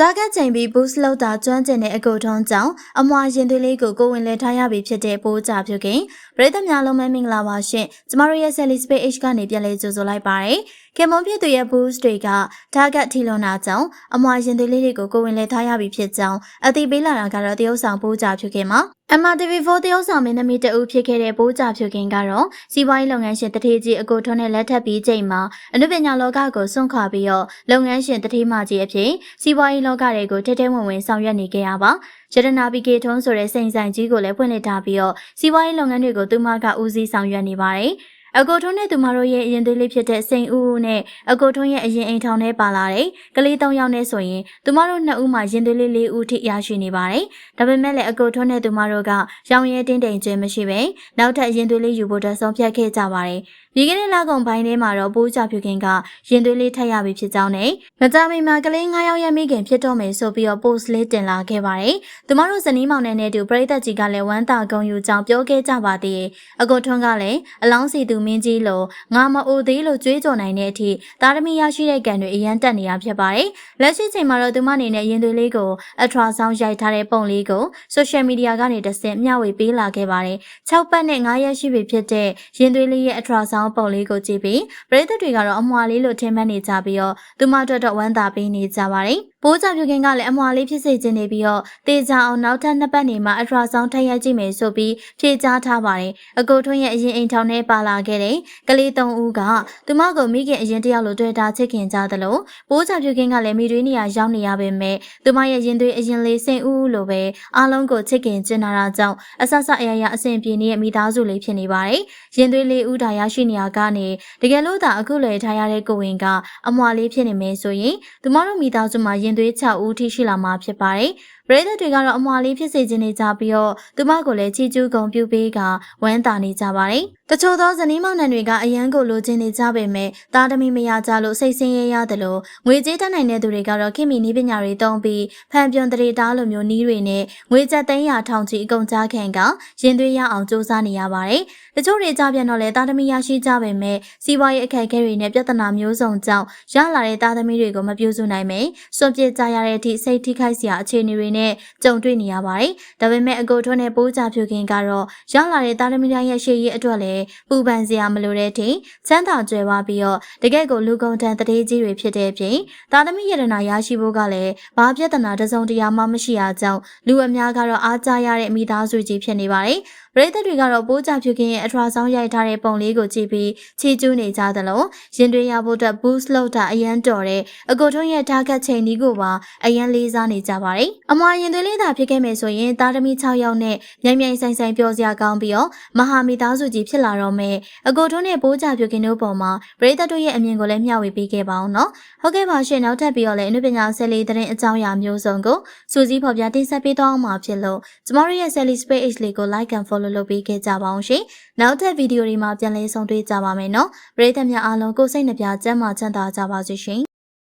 တာဂက်ချိန်ပြီး boost လောက်တာကျွမ်းကျင်တဲ့အကုတ်ထုံးကြောင့်အမွာရင်သွေးလေးကိုကိုဝင်လဲထားရပြီဖြစ်တဲ့ပိုးကြပြုခင်ပရိသတ်များလုံးမဲမင်္ဂလာပါရှင်ကျမတို့ရဲ့ Sally Space H ကနေပြန်လည်ကြိုဆိုလိုက်ပါရယ်ခင်မွန်ဖြစ်သူရဲ့ boost တွေက target ထီလွန်တာကြောင့်အမွာရင်သွေးလေးတွေကိုကိုဝင်လဲထားရပြီဖြစ်ကြောင်းအသိပေးလာတာကတော့တရုတ်ဆောင်ပိုးကြပြုခင်မှာ MRTV4 တရုတ်ဆောင်မင်းသမီးတဦးဖြစ်ခဲ့တဲ့ပိုးကြဖြူကင်ကတော့စီးပွားရေးလုပ်ငန်းရှင်တထေးကြီးအကိုထွန်းနဲ့လက်ထပ်ပြီးချိန်မှာအနုပညာလောကကိုစွန့်ခွာပြီးတော့လုပ်ငန်းရှင်တထေးမကြီးအဖြစ်စီးပွားရေးလောကတွေကိုထဲထဲဝင်ဝင်ဆောင်ရွက်နေခဲ့ရပါရတနာပီကေထွန်းဆိုတဲ့စိန်ဆိုင်ကြီးကိုလည်းဖွင့်လှစ်ထားပြီးတော့စီးပွားရေးလုပ်ငန်းတွေကိုသူမကဦးစီးဆောင်ရွက်နေပါတယ် အကိုထွန်းနဲ့သူမတို့ရဲ့အရင်သေးလေးဖြစ်တဲ့စိန်ဦးဦးနဲ့အကိုထွန်းရဲ့အရင်အိမ်ထောင်ထဲပါလာတဲ့ကလေး၃ယောက်နဲ့ဆိုရင်သူမတို့နှစ်ဦးမှရင်သေးလေး၄ဦးထိရရှိနေပါတယ်။ဒါပေမဲ့လည်းအကိုထွန်းနဲ့သူမတို့ကရောင်ရဲတင်းတိမ်ခြင်းမရှိပဲနောက်ထပ်ရင်သွေးလေးယူဖို့တဆုံးဖြတ်ခဲ့ကြပါတယ်။ဒီကနေ့လကုန်ပိုင်းထဲမှာတော့ပိုးကြဖြူခင်ကရင်သွေးလေးထပ်ရပြီဖြစ်ကြောင်းနဲ့မကြမီမှာကလေး9ယောက်ရဲ့မိခင်ဖြစ်တော့မယ်ဆိုပြီးတော့ post လေးတင်လာခဲ့ပါတယ်။သူမတို့ဇနီးမောင်နဲ့နဲ့တူပရိသတ်ကြီးကလည်းဝမ်းသာဂုဏ်ယူကြောင်းပြောခဲ့ကြပါသေးတယ်။အကိုထွန်းကလည်းအလောင်းစီသူမင်းကြီးလိုငါမအိုသေးလို့ကြွေးကြော်နိုင်တဲ့အထိသားသမီးရရှိတဲ့ကံတွေအရန်တက်နေတာဖြစ်ပါတယ်။လက်ရှိချိန်မှာတော့သူမအနေနဲ့ရင်သွေးလေးကိုအထရာဆောင်းရိုက်ထားတဲ့ပုံလေးကို social media ကနေတဆင့်မျှဝေပေးလာခဲ့ပါတယ်။6ပတ်နဲ့9ရက်ရှိပြီဖြစ်တဲ့ရင်သွေးလေးရဲ့အထရာဆောင်းပုံလေးကိုကြည့်ပြီးပရိသတ်တွေကတော့အမွာလေးလို့ထင်မှတ်နေကြပြီးတော့သူမအတွက်တော့ဝမ်းသာပေးနေကြပါတယ်။ပိုးကြပြုခင်ကလည်းအမွာလေးဖြစ်စေခြင်းနေပြီးတော့တေချာအောင်နောက်ထပ်နှစ်ပတ်နေမှာအထရာဆောင်းထပ်ရိုက်ကြည့်မယ်ဆိုပြီးဖြေကြားထားပါတယ်။အကိုထွန်းရဲ့အရင်အိမ်ထောင်ထဲပါလာခဲ့တဲ့ကလေးသုံးဦးကသူမကိုမိခင်အရင်တယောက်လိုတွေ့တာချစ်ခင်ကြသလိုပိုးကြပြုခင်ကလည်းမိသွေးနေရာရောက်နေရပေမဲ့သူမရဲ့ရင်သွေးအရင်လေးစိန်ဦးဦးလိုပဲအားလုံးကိုချစ်ခင်ကျင်နာတာကြောင့်အဆဆအယယအဆင်ပြေနေတဲ့မိသားစုလေးဖြစ်နေပါတယ်။ရင်သွေးလေးဦးတာရရှိနေရကနေတကယ်လို့သာအခုလေထားရတဲ့ကိုဝင်ကအမွာလေးဖြစ်နေမယ်ဆိုရင်သူမတို့မိသားစုမှာရင်သွေး6ဦးထိရှိလာမှာဖြစ်ပါတယ်။ ပရိသတ်တွေကတော့အမွာလေးဖြစ်စေခြင်းနေကြပြီးတော့သူမကိုလည်းချီကျူးဂုံပြုပေးကဝမ်းသာနေကြပါတယ်။တချို့သောဇနီးမောင်နှံတွေကအရန်ကိုလိုချင်နေကြပေမဲ့သားသမီးမရကြလို့စိတ်ဆင်းရဲရတယ်လို့ငွေကြေးတတ်နိုင်တဲ့သူတွေကတော့ခင်မီနီးပညာတွေသုံးပြီးဖန်ပြွန်တရေတားလိုမျိုးနီးတွေနဲ့ငွေကျပ်သိန်းရာထောင်ချီအကုန်ကြားခံကရင်သွေးရအောင်စူးစမ်းနေရပါတယ်။တချို့တွေကြပြန်တော့လဲသားသမီးရရှိကြပေမဲ့စီးပွားရေးအခက်အခဲတွေနဲ့ပြဿနာမျိုးစုံကြောင့်ရလာတဲ့သားသမီးတွေကိုမပြုစုနိုင်ပဲစွန့်ပစ်ကြရတဲ့အထိစိတ်ထိခိုက်စရာအခြေအနေတွေနဲ့ကြုံတွေ့နေရပါတယ်။ဒါပေမဲ့အကိုထွန်းနဲ့ပိုးကြဖြူခင်ကတော့ရလာတဲ့သားသမီးတိုင်းရဲ့ရှေ့ရေးအတွက်လည်းပူပန်စရာမလိုတဲ့အထိချမ်းသာကြွယ်ဝပြီးတော့တကယ့်ကိုလူကုန်တန်းတရေကြီးတွေဖြစ်တဲ့အပြင်သားသမီးရတနာရရှိဖို့ကလည်းဘာပြဿနာတစုံတရာမှမရှိရကြောင်းလူအများကတော့အားကြရတဲ့မိသားစုကြီးဖြစ်နေပါတယ်။ပရိသတ်တွေကတော့ပိုးကြဖြူခင်းရဲ့အထွာဆောင်ရိုက်ထားတဲ့ပုံလေးကိုကြည့်ပြီးချီကျူးနေကြသလိုရင်တွေရဖို့အတွက် boost လုပ်တာအရန်တော်တဲ့အကိုထုံးရဲ့ target ချိန်ဒီကိုပါအရန်လေးစားနေကြပါတယ်။အမွာရင်သွေးလေးသာဖြစ်ခဲ့မယ်ဆိုရင်သားသမီး6ယောက်နဲ့မြိုင်မြိုင်ဆိုင်ဆိုင်ပြောစရာကောင်းပြီးတော့မဟာမိသားစုကြီးဖြစ်လာတော့မယ်။အကိုထုံးနဲ့ပိုးကြဖြူခင်းတို့ပုံမှာပရိသတ်တို့ရဲ့အမြင်ကိုလည်းမျှဝေပေးခဲ့ပါအောင်နော်။ဟုတ်ကဲ့ပါရှင်နောက်ထပ်ပြီးတော့လည်းအနုပညာဆယ်လေးတဲ့အကြောင်းအရာမျိုးစုံကိုစူးစီးဖော်ပြတင်ဆက်ပေးသွားအောင်မှာဖြစ်လို့ကျမတို့ရဲ့ Sally Space လေးကို like and follow လုပ်ပေးခဲ့ကြပါအောင်ရှင်။နောက်ထပ်ဗီဒီယိုတွေမှာပြန်လည်ဆုံတွေ့ကြပါမယ်နော်။ပရိသတ်များအားလုံးကိုစိတ်နှပြကျန်းမာချမ်းသာကြပါစေရှင်။